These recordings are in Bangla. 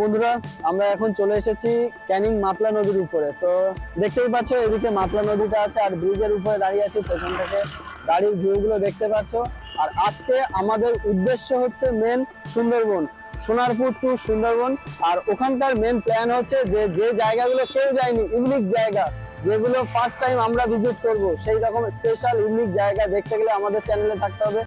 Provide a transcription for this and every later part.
বন্ধুরা, আমরা এখন চলে এসেছি ক্যানিং মাতলা নদীর উপরে। তো দেখতেই পাচ্ছ, এদিকে মাতলা নদীটা আছে আর ব্রিজের উপরে দাঁড়িয়ে আছি পেছন থেকে গাড়ির ভিউ গুলো দেখতে পাচ্ছ। আর আজকে আমাদের উদ্দেশ্য হচ্ছে মেন সুন্দরবন, সোনারপুর টু সুন্দরবন। আর ওখানকার মেন প্ল্যান হচ্ছে যে যে জায়গাগুলো কেউ যায়নি ইউনিক জায়গা, যেগুলো ফার্স্ট টাইম আমরা ভিজিট করব, সেই রকম স্পেশাল ইউনিক জায়গা দেখতে গেলে আমাদের চ্যানেলে থাকতে হবে।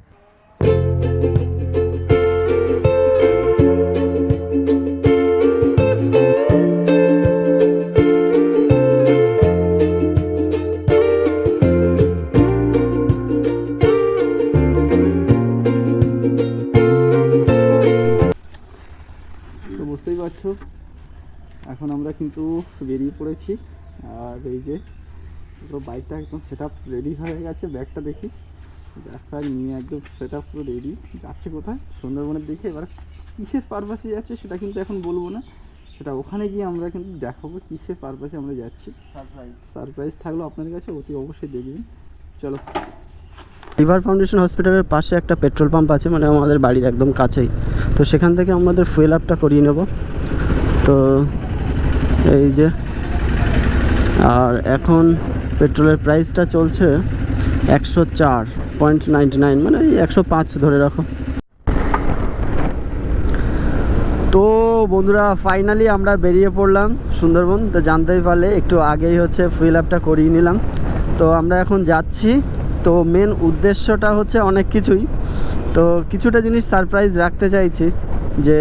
বুঝতেই এখন আমরা কিন্তু বেরিয়ে পড়েছি। আর এই যে পুরো বাইকটা একদম সেট রেডি হয়ে গেছে ব্যাগটা দেখি। ব্যাগটা নিয়ে একদম সেট পুরো রেডি যাচ্ছে কোথায়? সুন্দরবনের দিকে। এবার কিসের পারপাসে যাচ্ছে সেটা কিন্তু এখন বলব না। সেটা ওখানে গিয়ে আমরা কিন্তু দেখাবো কিসের পারপাসে আমরা যাচ্ছি। সারপ্রাইজ সারপ্রাইজ থাকল আপনার কাছে অতি অবশ্যই দেখবেন। চলো। রিভার ফাউন্ডেশন হসপিটালের পাশে একটা পেট্রোল পাম্প আছে মানে আমাদের বাড়ির একদম কাছেই। তো সেখান থেকে আমাদের ফুয়েল আপটা করিয়ে নেব। তো এই যে, আর এখন পেট্রোলের প্রাইসটা চলছে একশো চার পয়েন্ট নাইনটি নাইন মানে একশো পাঁচ ধরে রাখো। তো বন্ধুরা ফাইনালি আমরা বেরিয়ে পড়লাম সুন্দরবন। তো জানতেই পারলে একটু আগেই হচ্ছে ফুয়েল আপটা করিয়ে নিলাম। তো আমরা এখন যাচ্ছি। তো মেন উদ্দেশ্যটা হচ্ছে অনেক কিছুই। তো কিছুটা জিনিস সারপ্রাইজ রাখতে চাইছি। যে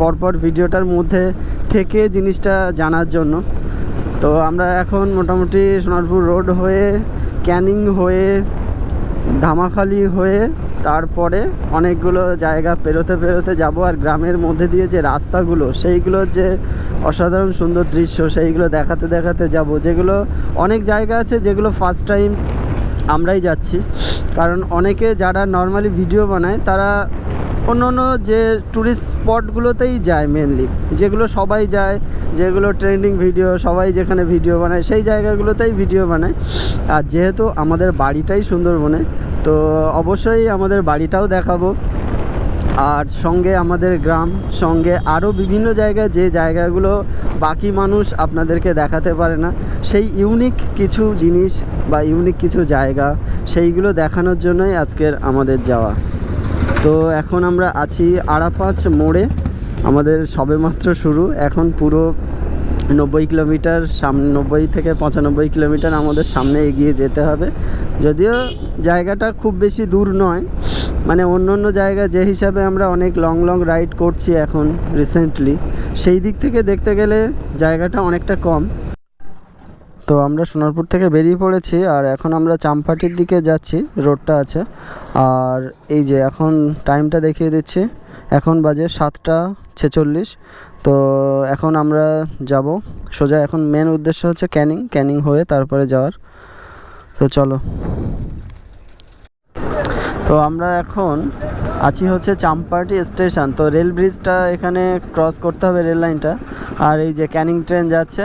পরপর ভিডিওটার মধ্যে থেকে জিনিসটা জানার জন্য। তো আমরা এখন মোটামুটি সোনারপুর রোড হয়ে, ক্যানিং হয়ে, ধামাখালি হয়ে, তারপরে অনেকগুলো জায়গা পেরোতে পেরোতে যাব আর গ্রামের মধ্যে দিয়ে যে রাস্তাগুলো, সেইগুলো যে অসাধারণ সুন্দর দৃশ্য, সেইগুলো দেখাতে দেখাতে যাব। যেগুলো অনেক জায়গা আছে যেগুলো ফার্স্ট টাইম আমরাই যাচ্ছি। কারণ অনেকে যারা নর্মালি ভিডিও বানায়, তারা অন্য অন্য যে ট্যুরিস্ট স্পটগুলোতেই যায় মেনলি যেগুলো সবাই যায়, যেগুলো ট্রেন্ডিং ভিডিও সবাই যেখানে ভিডিও বানায়, সেই জায়গাগুলোতেই ভিডিও বানায়। আর যেহেতু আমাদের বাড়িটাই সুন্দরবনে, তো অবশ্যই আমাদের বাড়িটাও দেখাবো। আর সঙ্গে আমাদের গ্রাম, সঙ্গে আরও বিভিন্ন জায়গায় যে জায়গাগুলো বাকি মানুষ আপনাদেরকে দেখাতে পারে না, সেই ইউনিক কিছু জিনিস বা ইউনিক কিছু জায়গা, সেইগুলো দেখানোর জন্যই আজকের আমাদের যাওয়া। তো এখন আমরা আছি আরাপাঁচ মোড়ে। আমাদের সবেমাত্র শুরু। এখন পুরো নব্বই কিলোমিটার সামনে নব্বই থেকে পঁচানব্বই কিলোমিটার আমাদের সামনে এগিয়ে যেতে হবে। যদিও জায়গাটা খুব বেশি দূর নয়। মানে অন্য অন্য জায়গা যে হিসাবে আমরা অনেক লং লং রাইড করছি এখন রিসেন্টলি, সেই দিক থেকে দেখতে গেলে জায়গাটা অনেকটা কম। তো আমরা সোনারপুর থেকে বেরিয়ে পড়েছি আর এখন আমরা চাম্পাটির দিকে যাচ্ছি, রোডটা আছে। আর এই যে এখন টাইমটা দেখিয়ে দিচ্ছি, এখন বাজে সাতটা ছেচল্লিশ। তো এখন আমরা যাব, সোজা এখন মেন উদ্দেশ্য হচ্ছে ক্যানিং ক্যানিং হয়ে তারপরে যাওয়ার। তো চলো। তো আমরা এখন আছি হচ্ছে চাম্পাটি স্টেশন। তো রেল ব্রিজটা এখানে ক্রস করতে হবে রেল লাইনটা আর এই যে ক্যানিং ট্রেন যাচ্ছে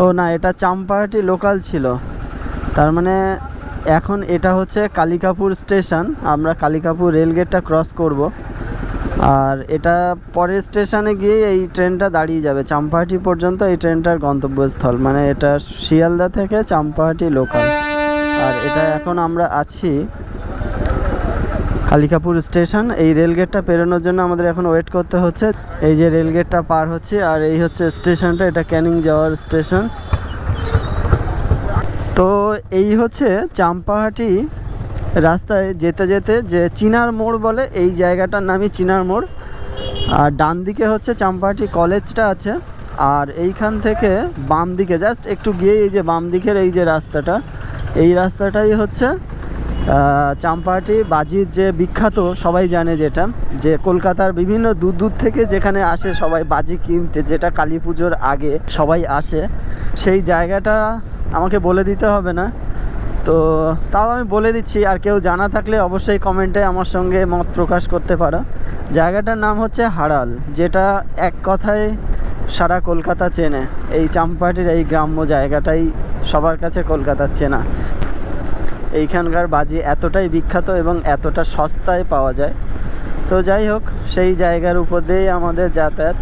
ও না, এটা চাম্পাহাটি লোকাল ছিল। তার মানে এখন এটা হচ্ছে কালিকাপুর স্টেশন আমরা কালিকাপুর রেলগেটটা ক্রস করব। আর এটা পরের স্টেশনে গিয়ে এই ট্রেনটা দাঁড়িয়ে যাবে। চাম্পাহাটি পর্যন্ত এই ট্রেনটার গন্তব্যস্থল মানে এটা শিয়ালদা থেকে চাম্পাহাটি লোকাল আর এটা এখন আমরা আছি কালিকাপুর স্টেশন। এই রেলগেটটা পেরোনোর জন্য আমাদের এখন ওয়েট করতে হচ্ছে। এই যে রেলগেটটা পার হচ্ছে, আর এই হচ্ছে স্টেশনটা, এটা ক্যানিং যাওয়ার স্টেশন। তো এই হচ্ছে চাম্পাহাটি রাস্তায় যেতে যেতে যে চিনার মোড় বলে, এই জায়গাটার নামই চিনার মোড়। আর ডান দিকে হচ্ছে চাম্পাহাটি কলেজটা আছে, আর এইখান থেকে বাম দিকে, জাস্ট একটু গিয়ে এই যে বাম দিকের এই যে রাস্তাটা, এই রাস্তাটাই হচ্ছে চাম্পাহাটি, বাজির যে বিখ্যাত, সবাই জানে যেটা, যে কলকাতার বিভিন্ন দূর দূর থেকে যেখানে আসে সবাই বাজি কিনতে, যেটা কালী পুজোর আগে সবাই আসে। সেই জায়গাটা আমাকে বলে দিতে হবে না। তো তাও আমি বলে দিচ্ছি, আর কেউ জানা থাকলে অবশ্যই কমেন্টে আমার সঙ্গে মত প্রকাশ করতে পারো। জায়গাটার নাম হচ্ছে হাড়াল যেটা এক কথায় সারা কলকাতা চেনে। এই চাম্পাহাটির এই গ্রাম্য জায়গাটাই সবার কাছে কলকাতার চেনা। এইখানকার বাজি এতটাই বিখ্যাত এবং এতটা সস্তায় পাওয়া যায়। তো যাই হোক, সেই জায়গার উপর দিয়েই আমাদের যাতায়াত।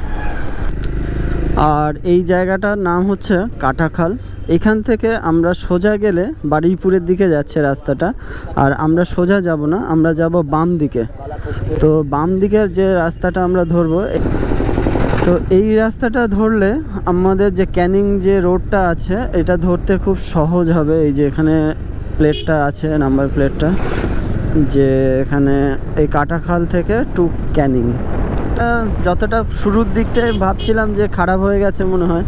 আর এই জায়গাটার নাম হচ্ছে কাটাখাল এখান থেকে আমরা সোজা গেলে বাড়িপুরের দিকে যাচ্ছে রাস্তাটা। আর আমরা সোজা যাব না, আমরা যাব বাম দিকে। তো বাম দিকের যে রাস্তাটা আমরা ধরবো, তো এই রাস্তাটা ধরলে আমাদের যে ক্যানিং যে রোডটা আছে, এটা ধরতে খুব সহজ হবে। এই যে এখানে প্লেটটা আছে, নাম্বার প্লেটটা, যে এখানে এই কাটাখাল থেকে টু ক্যানিং। যতটা শুরুর দিকটায় ভাবছিলাম যে খারাপ হয়ে গেছে মনে হয়,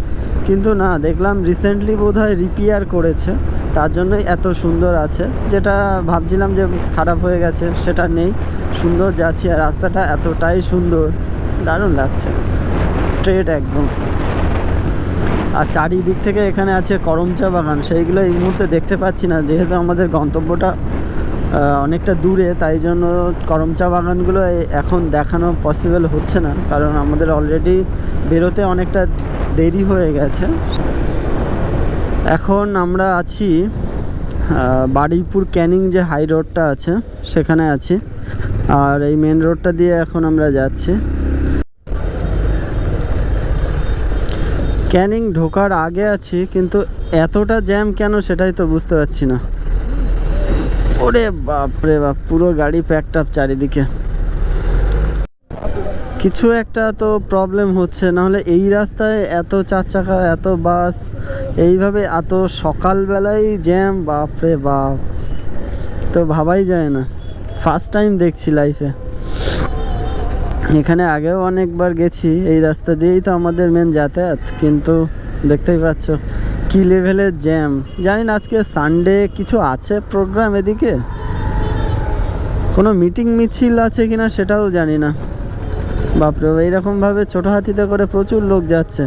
কিন্তু না, দেখলাম রিসেন্টলি বোধ হয় রিপেয়ার করেছে, তার জন্যই এত সুন্দর আছে। যেটা ভাবছিলাম যে খারাপ হয়ে গেছে, সেটা নেই, সুন্দর যাচ্ছে, আর রাস্তাটা এতটাই সুন্দর, দারুণ লাগছে স্ট্রেট একদম। আর চারিদিক থেকে এখানে আছে করমচা বাগান। সেইগুলো এই মুহূর্তে দেখতে পাচ্ছি না, যেহেতু আমাদের গন্তব্যটা অনেকটা দূরে, তাই জন্য করমচা বাগানগুলো এখন দেখানো পসিবল হচ্ছে না, কারণ আমাদের অলরেডি বেরোতে অনেকটা দেরি হয়ে গেছে। এখন আমরা আছি বারুইপুর ক্যানিং যে হাই রোডটা আছে, সেখানে আছি। আর এই মেন রোডটা দিয়ে এখন আমরা যাচ্ছি। ক্যানিং ঢোকার আগে আছি, কিন্তু এতটা জ্যাম কেন সেটাই তো বুঝতে পারছি না। ওরে বাপরে বাপ, পুরো গাড়ি প্যাকড আপ চারিদিকে। কিছু একটা তো প্রবলেম হচ্ছে, নাহলে এই রাস্তায় এত চার চাকা এত বাস এইভাবে এত সকালবেলায় জ্যাম বাপরে বাপ। তো ভাবাই যায় না। ফার্স্ট টাইম দেখছি লাইফে এখানে আগেও অনেকবার গেছি, এই রাস্তা দিয়েই তো আমাদের মেন যাতায়াত, কিন্তু দেখতেই পাচ্ছ কি লেভেলের জ্যাম জানি না, আজকে সানডে কিছু আছে প্রোগ্রাম এদিকে? কোনো মিটিং মিছিল আছে কিনা সেটাও জানি না। বাপরে, এইরকমভাবে ছোটো হাতিতে করে প্রচুর লোক যাচ্ছে।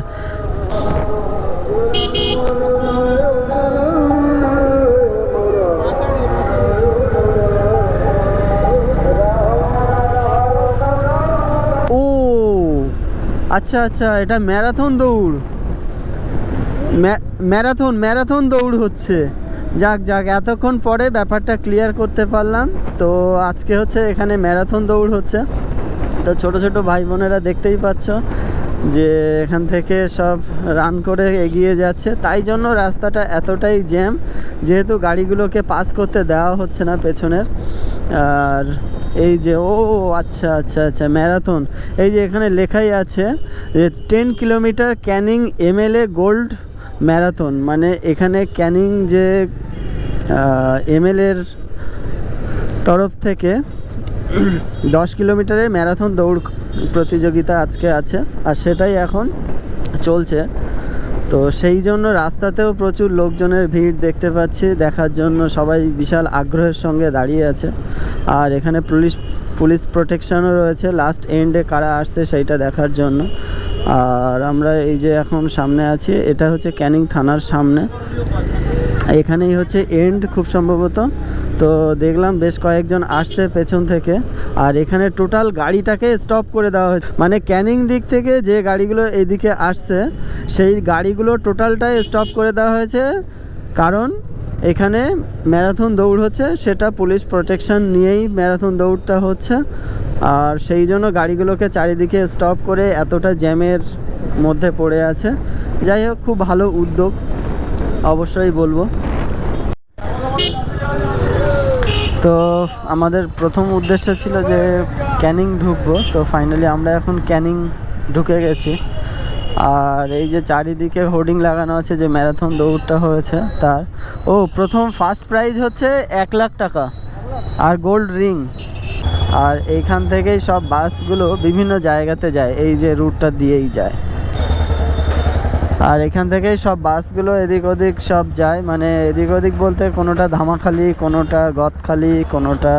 আচ্ছা আচ্ছা এটা ম্যারাথন দৌড়। ম্যা- ম্যারাথন ম্যারাথন দৌড় হচ্ছে। যাক যাক, এতক্ষণ পরে ব্যাপারটা ক্লিয়ার করতে পারলাম। তো আজকে হচ্ছে এখানে ম্যারাথন দৌড় হচ্ছে। তো ছোট ছোট ভাই বোনেরা দেখতেই পাচ্ছ যে এখান থেকে সব রান করে এগিয়ে যাচ্ছে। তাই জন্য রাস্তাটা এতটাই জ্যাম যেহেতু গাড়িগুলোকে পাস করতে দেওয়া হচ্ছে না পেছনের। আর এই যে, ও আচ্ছা আচ্ছা আচ্ছা ম্যারাথন। এই যে এখানে লেখাই আছে যে ten kilometre Canning MLA gold marathon মানে এখানে ক্যানিং যে এমএলএর তরফ থেকে দশ কিলোমিটারের ম্যারাথন দৌড় প্রতিযোগিতা আজকে আছে। আর সেটাই এখন চলছে। তো সেই জন্য রাস্তাতেও প্রচুর লোকজনের ভিড় দেখতে পাচ্ছি। দেখার জন্য সবাই বিশাল আগ্রহের সঙ্গে দাঁড়িয়ে আছে। আর এখানে পুলিশ পুলিশ প্রোটেকশনও রয়েছে। লাস্ট এন্ডে কারা আসছে সেইটা দেখার জন্য। আর আমরা এই যে এখন সামনে আছি, এটা হচ্ছে ক্যানিং থানার সামনে। এখানেই হচ্ছে এন্ড খুব সম্ভবত। তো দেখলাম বেশ কয়েকজন আসছে পেছন থেকে। আর এখানে টোটাল গাড়িটাকে স্টপ করে দেওয়া হয়েছে। মানে ক্যানিং দিক থেকে যে গাড়িগুলো এইদিকে আসছে, সেই গাড়িগুলো টোটালটাই স্টপ করে দেওয়া হয়েছে। কারণ এখানে ম্যারাথন দৌড় হচ্ছে, সেটা পুলিশ প্রোটেকশন নিয়েই ম্যারাথন দৌড়টা হচ্ছে। আর সেই জন্য গাড়িগুলোকে চারিদিকে স্টপ করে এতটা জ্যামের মধ্যে পড়ে আছে। যাই হোক, খুব ভালো উদ্যোগ, অবশ্যই বলব। তো আমাদের প্রথম উদ্দেশ্য ছিল যে ক্যানিং ঢুকবো, তো ফাইনালি আমরা এখন ক্যানিং ঢুকে গেছি। আর এই যে চারিদিকে হোর্ডিং লাগানো আছে যে ম্যারাথন দৌড়টা হয়েছে তার। ও, প্রথম ফার্স্ট প্রাইজ হচ্ছে এক লাখ টাকা আর গোল্ড রিং আর এইখান থেকেই সব বাসগুলো বিভিন্ন জায়গাতে যায়, এই যে রুটটা দিয়েই যায়। আর এখান থেকেই সব বাসগুলো এদিক ওদিক সব যায়। মানে এদিক ওদিক বলতে কোনোটা ধামাখালি, কোনোটা গদখালি, কোনোটা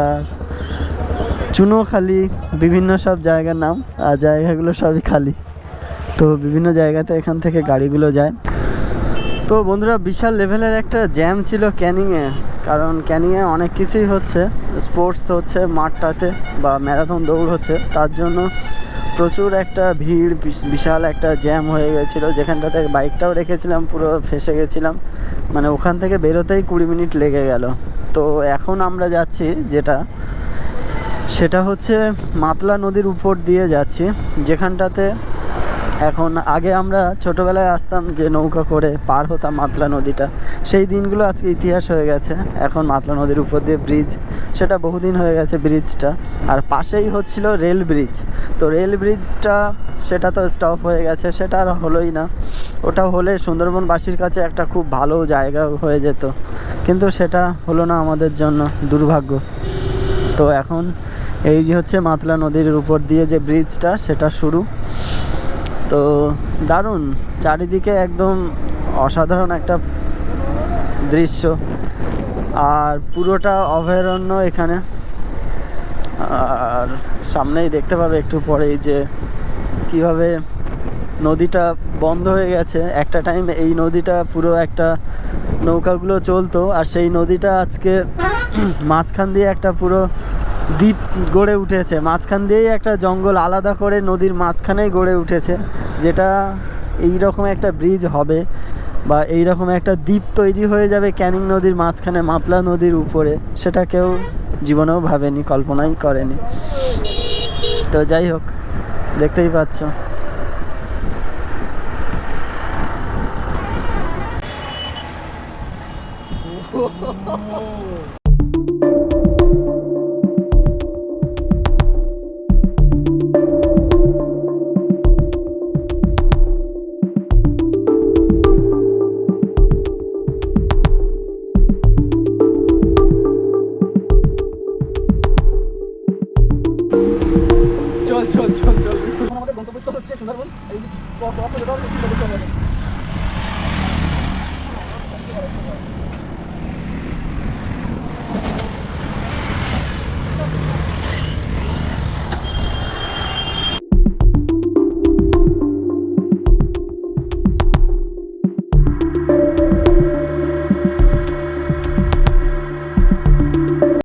চুনোখালি, বিভিন্ন সব জায়গার নাম। আর জায়গাগুলো সবই খালি। তো বিভিন্ন জায়গাতে এখান থেকে গাড়িগুলো যায়। তো বন্ধুরা, বিশাল লেভেলের একটা জ্যাম ছিল ক্যানিংয়ে। কারণ ক্যানিংয়ে অনেক কিছুই হচ্ছে। স্পোর্টস হচ্ছে, মাঠটাতে বা ম্যারাথন দৌড় হচ্ছে। তার জন্য প্রচুর একটা ভিড়, বিশ- বিশাল একটা জ্যাম হয়ে গেছিল। যেখানটাতে বাইকটাও রেখেছিলাম, পুরো ফেসে গেছিলাম। মানে ওখান থেকে বেরোতেই কুড়ি মিনিট লেগে গেল। তো এখন আমরা যাচ্ছি, যেটা, সেটা হচ্ছে মাতলা নদীর উপর দিয়ে যাচ্ছি। যেখানটাতে এখন আগে আমরা ছোটোবেলায় আসতাম যে নৌকা করে পার হতাম মাতলা নদীটা। সেই দিনগুলো আজকে ইতিহাস হয়ে গেছে। এখন মাতলা নদীর উপর দিয়ে ব্রিজ সেটা বহুদিন হয়ে গেছে ব্রিজটা আর পাশেই হচ্ছিল রেল ব্রিজ তো রেল ব্রিজটা সেটা তো স্টপ হয়ে গেছে, সেটা আর হলোই না। ওটা হলে সুন্দরবনবাসীর কাছে একটা খুব ভালো জায়গা হয়ে যেত। কিন্তু সেটা হলো না আমাদের জন্য দুর্ভাগ্য। তো এখন এই যে হচ্ছে মাতলা নদীর উপর দিয়ে যে ব্রিজটা সেটা শুরু। তো দারুণ, চারিদিকে একদম অসাধারণ একটা দৃশ্য। আর পুরোটা অভয়ারণ্য এখানে। আর সামনেই দেখতে পাবে একটু পরেই যে কীভাবে নদীটা বন্ধ হয়ে গেছে। একটা টাইম এই নদীটা পুরো একটা নৌকাগুলো চলতো। আর সেই নদীটা আজকে মাঝখান দিয়ে একটা পুরো দ্বীপ গড়ে উঠেছে। মাঝখান দিয়েই একটা জঙ্গল আলাদা করে নদীর মাঝখানেই গড়ে উঠেছে, যেটা এই রকম একটা ব্রিজ হবে বা এই রকম একটা দ্বীপ তৈরি হয়ে যাবে ক্যানিং নদীর মাঝখানে মাতলা নদীর উপরে। সেটা কেউ জীবনেও ভাবেনি, কল্পনাই করেনি। তো যাই হোক, দেখতেই পাচ্ছ। ক্রস